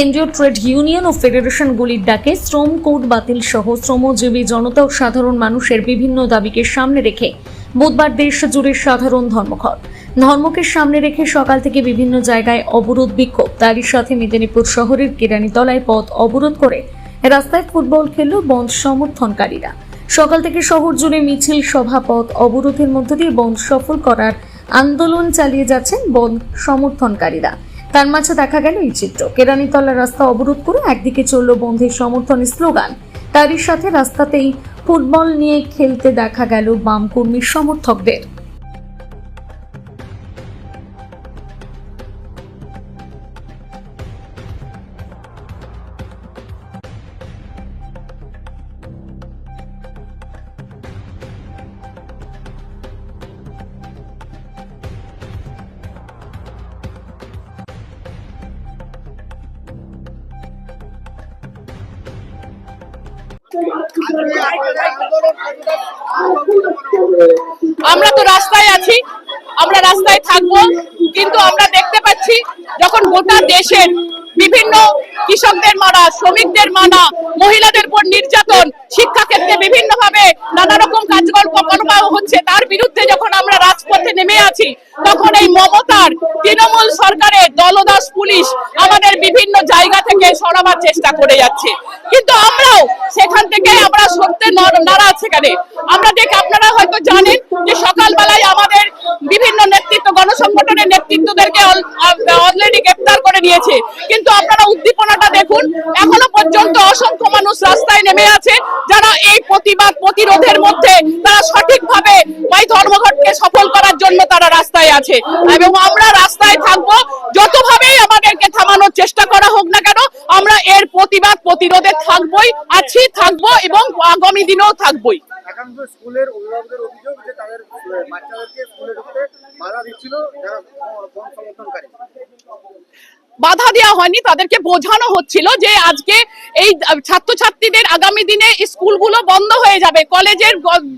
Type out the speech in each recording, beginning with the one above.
কেন্দ্রীয় trade union ও ফেডারেশনগুলির ডাকে শ্রম কোড বাতিল সহ শ্রমজীবী জনতা ও সাধারণ মানুষের বিভিন্ন দাবিকে সামনে রেখে বুধবার দেশ জুড়ে সাধারণ ধর্মঘট। ধর্মকে সামনে রেখে সকাল থেকে বিভিন্ন জায়গায় অবরোধ বিক্ষোভ। তারই সাথে মেদিনীপুর শহরের কেরানীতলায় পথ অবরোধ করে রাস্তায় ফুটবল খেলল বন্ধ সমর্থনকারীরা। সকাল থেকে শহর জুড়ে মিছিল, সভা, পথ অবরোধের মধ্য দিয়ে বন্ধ সফল করার আন্দোলন চালিয়ে যাচ্ছেন বন্ধ সমর্থনকারীরা। তার মাঝে দেখা গেল এই চিত্র। কেরানিতলা রাস্তা অবরোধ করে একদিকে চলল বন্ধের সমর্থনের স্লোগান। তারই সাথে রাস্তাতেই ফুটবল নিয়ে খেলতে দেখা গেল বাম কর্মীর সমর্থকদের। আমরা তো রাস্তায় আছি, আমরা রাস্তায় থাকব, কিন্তু আমরা দেখতে পাচ্ছি যখন গোটা দেশের বিভিন্ন কৃষকদের মারা, শ্রমিকদের মানা মহিলাদের উপর নির্যাতন, শিক্ষাক্ষেত্রে বিভিন্ন ভাবে নানা রকম কাজকর্ম কর্ম হচ্ছে, তার বিরুদ্ধে যখন আমরা রাজপথে নেমে আছি, তখন এই মমতার তৃণমূল সরকারের দলদাস পুলিশ আমাদের বিভিন্ন জায়গা থেকে সরাবার চেষ্টা করে যাচ্ছে কিন্তু আমরাও সেখান থেকে আমরা সত্যি নারাজ সেখানে। আমরা দেখে, আপনারা হয়তো জানেন যে সকালবেলায় আমাদের বিভিন্ন নেতৃত্ব, গণসংগঠনের নেতৃত্বদেরকে অলরেডি গ্রেপ্তার করে নিয়েছে। কিন্তু আপনারা উদ্দীপনাটা দেখুন, এখনও পর্যন্ত অসংখ্য মানুষ রাস্তায় নেমে আছে, যারা এই প্রতিবাদ প্রতিরোধের মধ্যে তারা সঠিকভাবে ওই ধর্মঘটকে সফল করার জন্য তারা রাস্তায় আছে। এবং আমরা রাস্তায় থাকব, যতভাবেই আমাদেরকে থামানোর চেষ্টা করা হোক না এর প্রতিবাদ প্রতিরোধে থাকবই আছি থাকব এবং আগামী দিনেও থাকবই। স্কুলের অভিযোগ বাধা দেওয়া হয়নি, তাদেরকে বোঝানো হচ্ছিল যে আজকে এই ছাত্রছাত্রীদের আগামী দিনে স্কুলগুলো বন্ধ হয়ে যাবে, কলেজের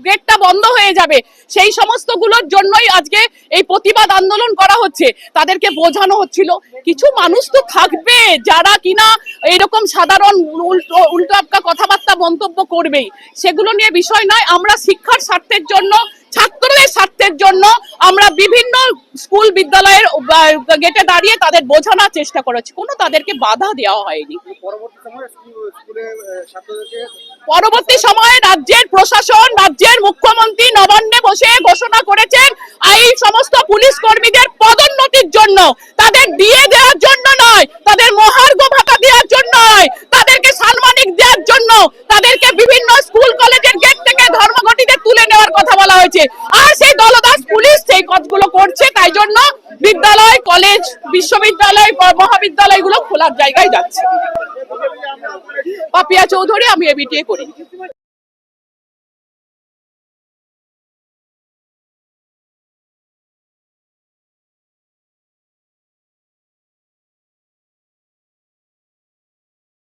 গেটটা বন্ধ হয়ে যাবে। সেই সমস্তগুলোর জন্যই আজকে এই প্রতিবাদ আন্দোলন করা হচ্ছে। তাদেরকে বোঝানো হচ্ছিল, কিছু মানুষ তো থাকবে যারা কিনা এরকম সাধারণ উল্টো উল্টো আপকা কথাবার্তা মন্তব্য করবেই। সেগুলো নিয়ে বিষয় নয়, আমরা শিক্ষার স্বার্থের জন্য, ছাত্রদের স্বার্থের জন্য আমরা বিভিন্ন স্কুল বিদ্যালয়ের গেটে দাঁড়িয়ে তাদের বোঝানোর চেষ্টা করেছি। কোনো তাদেরকে বাধা দেওয়া হয়নি। পরবর্তী সময়ে রাজ্যের প্রশাসন রাজ্যের মুখ্যমন্ত্রী নবান্নে বসে ঘোষণা করেছেন এই সমস্ত পুলিশ কর্মীদের পদোন্নতির জন্য তাদের দিয়ে দেওয়ার জন্য নয় তাদের মহার্ঘ ভাতা দেওয়ার জন্য নয় তাদেরকে সাম্মানিক দেওয়ার জন্য তাদেরকে বিভিন্ন স্কুল কলেজের গেট থেকে ধর্মঘটিতে তুলে নেওয়ার কথা বলা হয়েছে। আর সেই দলদাস সেই কাজগুলো করছে, তাই জন্য বিদ্যালয়, কলেজ, বিশ্ববিদ্যালয়, মহাবিদ্যালয়গুলো খোলার জায়গায় যাচ্ছে। পাপিয়া চৌধুরী, আমি এবিটিএ করি।